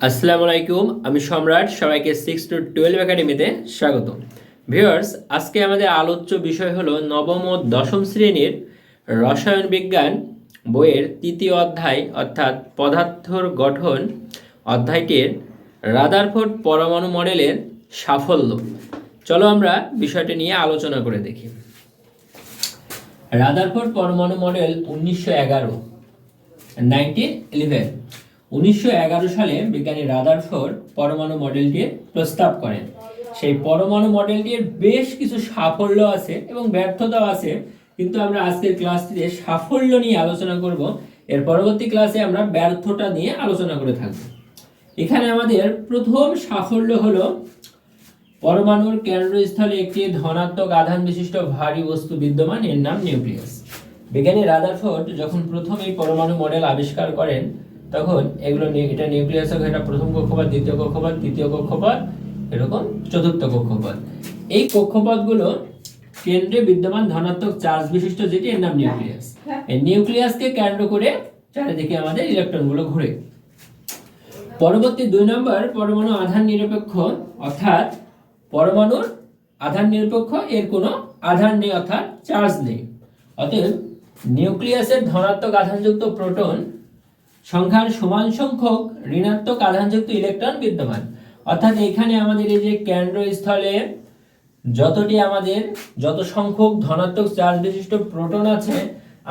আসসালামু আলাইকুম আমি সম্রাট, সবাইকে সিক্স টু টুয়েলভ একাডেমিতে স্বাগত ভিউয়ার্স আজকে আমাদের আলোচ্য বিষয় হলো নবম ও দশম শ্রেণির রসায়ন বিজ্ঞান বইয়ের তৃতীয় অধ্যায়, অর্থাৎ পদার্থর গঠন অধ্যায়টির রাদারফোর্ড পরমাণু মডেলের সাফল্য। চলো আমরা বিষয়টি নিয়ে আলোচনা করে দেখি। রাদারফোর্ড পরমাণু মডেল উনিশশো এগারো নাইনটিন ইলেভেন উনিশশো এগারো সালে বিজ্ঞানী রাদারফোর্ড পরমাণু মডেলটির প্রস্তাব করেন। সেই পরমাণু মডেলটির বেশ কিছু সাফল্য আছে এবং ব্যর্থতাও আছে, কিন্তু আমরা আজকের ক্লাসটিতে সাফল্য নিয়ে আলোচনা করব। এর পরবর্তী ক্লাসে আমরা ব্যর্থতা নিয়ে আলোচনা করে থাকব। এখানে আমাদের প্রথম সাফল্য হলো, পরমাণুর কেন্দ্রস্থলে একটি ধনাত্মক আধান বিশিষ্ট ভারী বস্তু বিদ্যমান, এর নাম নিউক্লিয়াস। বিজ্ঞানী রাদারফোর্ড যখন প্রথম এই পরমাণু মডেল আবিষ্কার করেন তখন এগুলো এটা নিউক্লিয়াস হোক এটা প্রথম কক্ষপথ দ্বিতীয় কক্ষপথ তৃতীয় কক্ষপথ এরকম চতুর্থ কক্ষপথ। এই কক্ষপথগুলো কেন্দ্রে বিদ্যমান ধনাত্মক চার্জ বিশিষ্ট যেটি এর নাম নিউক্লিয়াস। এই নিউক্লিয়াসকে কেন্দ্র করে চারিদিকে আমাদের ইলেকট্রনগুলো ঘুরে। পরবর্তী দুই নম্বর পরমাণু আধান নিরপেক্ষ অর্থাৎ পরমাণুর আধান নিরপেক্ষ এর কোনো আধান নেই অর্থাৎ চার্জ নেই। অতএব নিউক্লিয়াসের ধনাত্মক আধানযুক্ত প্রোটন সংখ্যার সমান সংখ্যক ঋণাত্মক আধানযুক্ত ইলেকট্রন বিদ্যমান। অর্থাৎ এখানে আমাদের এই যে কেন্দ্রস্থলে যতটি আমাদের, যত সংখ্যক ধনাত্মক চার্জ বিশিষ্ট প্রোটন আছে,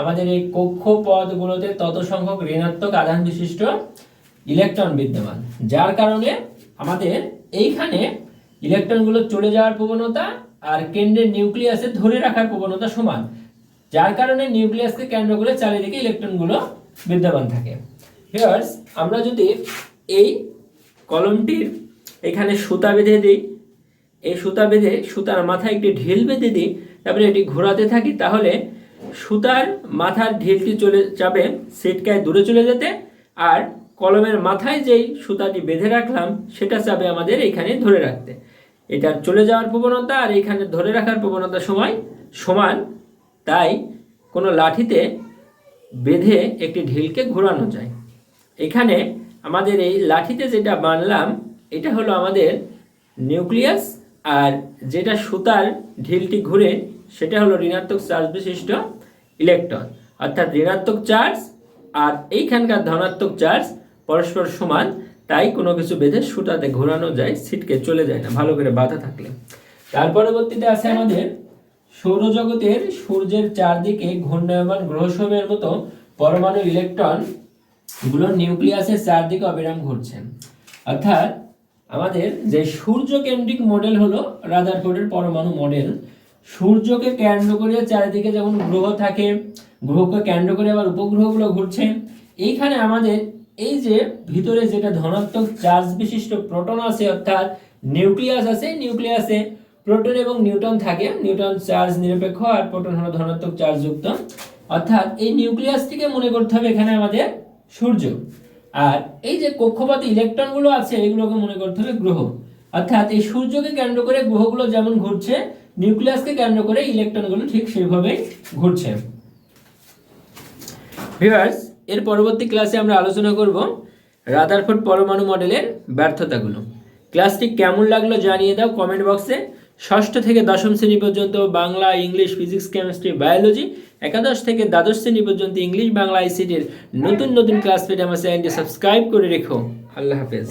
আমাদের এই কক্ষপথগুলোতে তত সংখ্যক ঋণাত্মক আধান বিশিষ্ট ইলেকট্রন বিদ্যমান। যার কারণে আমাদের এইখানে ইলেকট্রনগুলো চলে যাওয়ার প্রবণতা আর কেন্দ্রের নিউক্লিয়াসে ধরে রাখার প্রবণতা সমান। যার কারণে নিউক্লিয়াসকে কেন্দ্র করে চারিদিকে ইলেকট্রনগুলো বিদ্যমান থাকে। ভিউয়ার্স আমরা যদি এই কলমটির এখানে সুতা বেঁধে দিই, এই সুতা বেঁধে সুতার মাথায় একটি ঢিল বেঁধে দিই, তারপরে এটি ঘোরাতে থাকি, তাহলে সুতার মাথার ঢিলটি চলে যাবে সিটকায় দূরে চলে যেতে, আর কলমের মাথায় যেই সুতাটি বেঁধে রাখলাম, সেটা চাবে আমাদের এখানে ধরে রাখতে। এটার চলে যাওয়ার প্রবণতা, আর এখানে ধরে রাখার প্রবণতা সময় সমান, তাই কোনো লাঠিতে বেঁধে একটি ঢিলকে ঘোরানো যায়। এখানে আমাদের এই লাঠিতে যেটা বানলাম, এটা হলো আমাদের নিউক্লিয়াস, আর যেটা সুতার ঢিলটি ঘুরে, সেটা হলো ঋণাত্মক চার্জ বিশিষ্ট ইলেকট্রন। অর্থাৎ ঋণাত্মক চার্জ আর এইখানকার ধনাত্মক চার্জ পরস্পর সমান, তাই কোনো কিছু বেঁধে সুতাতে ঘোরানো যায় সিটকে চলে যায় না, ভালো করে বাধা থাকলে। তার পরবর্তীতে আছে আমাদের সৌরজগতের সূর্যের চারদিকে ঘূর্ণায়মান গ্রহসমূহের মতো পরমাণু ইলেকট্রন গুলো নিউক্লিয়াসের চারদিকে অবিরাম ঘুরছে। অর্থাৎ আমাদের যে সূর্য কেন্দ্রিক মডেল হলো রাদারফোর্ডের পরমাণু মডেল সূর্যকে কেন্দ্র করে চারিদিকে যেমন গ্রহ থাকে, গ্রহকে কেন্দ্র করে আবার উপগ্রহগুলো ঘুরছে। এইখানে আমাদের এই যে ভিতরে যেটা ধনাত্মক চার্জ বিশিষ্ট প্রোটন আছে, অর্থাৎ নিউক্লিয়াস আছে নিউক্লিয়াসে প্রোটন এবং নিউটন থাকে। নিউটন চার্জ নিরপেক্ষ আর প্রোটন হলো ধনাত্মক চার্জ যুক্ত। অর্থাৎ এই নিউক্লিয়াসটিকে মনে করতে হবে এখানে আমাদের সূর্য। আর এই যে কক্ষপথে ইলেকট্রনগুলো আছে, এগুলোকে মনে করতে হবে গ্রহ। অর্থাৎ এই সূর্যকে কেন্দ্র করে গ্রহগুলো যেমন ঘুরছে, নিউক্লিয়াসকে কেন্দ্র করে ইলেকট্রনগুলো ঠিক সেইভাবেই ঘুরছে। ভিউয়ার্স, এর পরবর্তী ক্লাসে আমরা আলোচনা করব রাদারফোর্ড পরমাণু মডেলের ব্যর্থতাগুলো। ক্লাসটি কেমন লাগল জানিয়ে দাও কমেন্ট বক্সে। ষষ্ঠ থেকে দশম শ্রেণি পর্যন্ত Bangla, English, physics, chemistry, biology, একাদশ থেকে দ্বাদশ শ্রেণি পর্যন্ত ইংলিশ, বাংলা, আইসিটির নতুন নতুন ক্লাস পেতে আমার চ্যানেলটি সাবস্ক্রাইব করে রেখো। আল্লাহ হাফেজ।